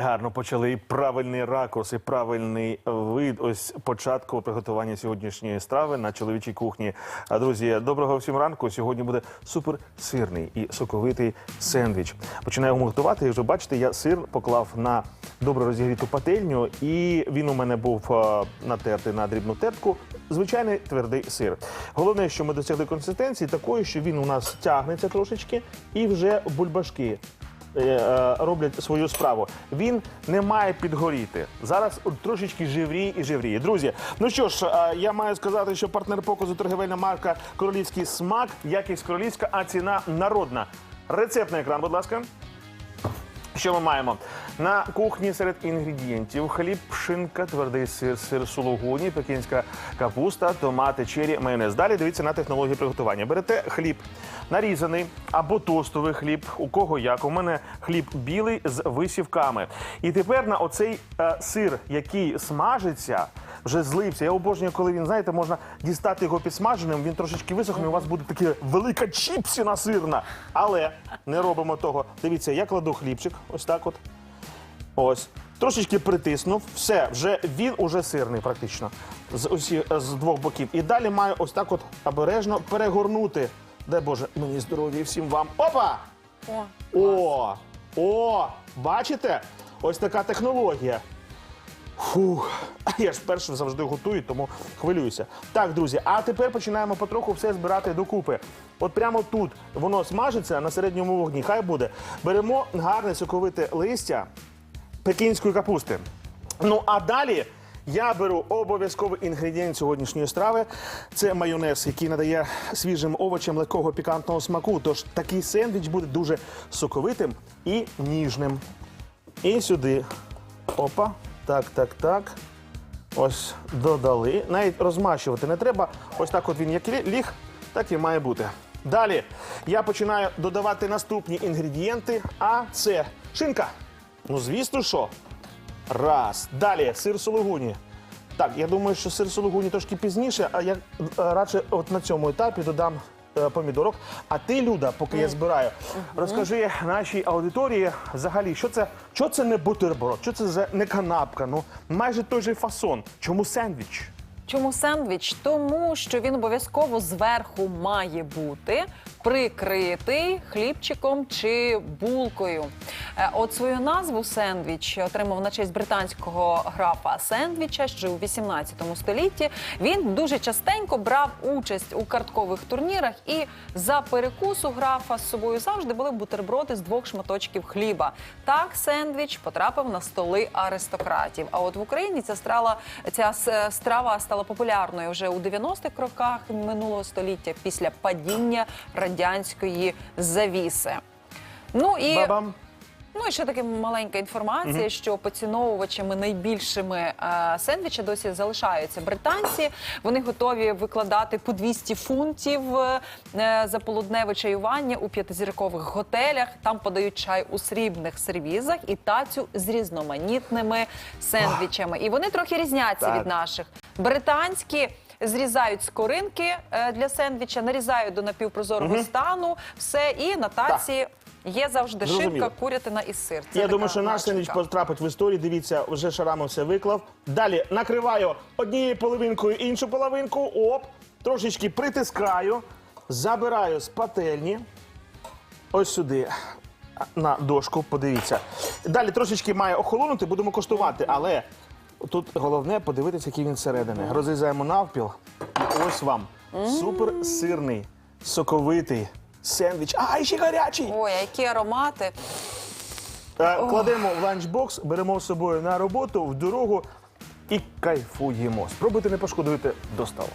Гарно почали і правильний ракурс, і правильний вид. Ось початку приготування сьогоднішньої страви на чоловічій кухні. А, Друзі, доброго всім ранку. Сьогодні буде супер сирний і соковитий сендвіч. Починаємо готувати. Вже бачите, я сир поклав на добре розігріту пательню, і він у мене був натертий на дрібну тертку. Звичайний твердий сир. Головне, що ми досягли консистенції такої, що він у нас тягнеться трошечки, і вже бульбашки е, е, роблять свою справу. Він не має підгоріти. Зараз трошечки живріє і живріє. Друзі, ну що ж, е, я маю сказати, що партнер показу торгівельна марка Королівський смак, якість королівська, а ціна народна. Рецепт на екран, будь ласка. Що ми маємо? На кухні серед інгредієнтів хліб, шинка, твердий сир, сир сулугуні, пекінська капуста, томати, чері, майонез. Далі дивіться на технологію приготування. Берете хліб нарізаний або тостовий хліб, у кого як. У мене хліб білий з висівками. І тепер на оцей е, сир, який смажиться, вже злився. Я обожнюю, коли він, знаєте, можна дістати його підсмаженим, він трошечки висохне, у вас буде така велика чіпсіна сирна. Але не робимо того. Дивіться, я кладу хлібчик, ось так от. Ось. Трошечки притиснув, все, вже він уже сирний практично з усі з двох боків. І далі маю ось так от обережно перегорнути. Дай Боже, мені здоров'я і всім вам. Опа! О, О! О! Бачите? Ось така технологія. Фух, я ж перше завжди готую, тому хвилююся. Так, друзі, а тепер починаємо потроху все збирати докупи. От прямо тут воно смажиться на середньому вогні. Хай буде. Беремо гарне соковите листя пекінської капусти. Ну а далі я беру обов'язковий інгредієнт сьогоднішньої страви. Це майонез, який надає свіжим овочам легкого пікантного смаку. Тож такий сендвіч буде дуже соковитим і ніжним. І сюди. Опа. Так, так, так. Ось додали. Навіть розмащувати не треба. Ось так от він як ліг, так і має бути. Далі я починаю додавати наступні інгредієнти, а це шинка. Ну, звісно, що. Раз. Далі сир сулугуні. Так, я думаю, що сир сулугуні трошки пізніше, а я е, радше от на цьому етапі додам е, помідорок. А ти, Люда, поки я збираю, розкажи нашій аудиторії взагалі, що це, що це не бутерброд, що це за не канапка, ну майже той же фасон. Чому сендвіч? Чому сендвіч? Тому що він обов'язково зверху має бути прикритий хлібчиком чи булкою. Е, От свою назву сендвіч отримав на честь британського графа сендвіча, що у 18 столітті. Він дуже частенько брав участь у карткових турнірах, і за перекусу графа з собою завжди були бутерброди з двох шматочків хліба. Так сендвіч потрапив на столи аристократів. А от в Україні ця страва, ця страва стала популярною вже у 90-х роках минулого століття після падіння радянської завіси. Ну і Бабам. Ну і ще таки маленька інформація, що поціновувачами найбільшими е, сендвіча досі залишаються британці. Вони готові викладати по 200 фунтів е, за полудневе чаювання у п'ятизіркових готелях. Там подають чай у срібних сервізах і тацю з різноманітними сендвічами. І вони трохи різняться від наших. Британські. Зрізають скоринки е, для сендвіча, нарізають до напівпрозорого стану, все і на таці є завжди Зрозуміло. шинка, курятина і сир. Це Я думаю, що наш сендвіч потрапить в історію. Дивіться, вже шарами все виклав. Далі накриваю однією половинкою іншу половинку. Оп, трошечки притискаю, забираю з пательні. Ось сюди. На дошку, подивіться. Далі трошечки має охолонути, будемо коштувати, але тут головне подивитися, який він всередини. Розрізаємо навпіл. І ось вам супер сирний, соковитий сендвіч. А, і ще гарячий! Ой, а які аромати. Е, Кладемо в ланчбокс, беремо з собою на роботу, в дорогу і кайфуємо. Спробуйте не пошкодувати до столу.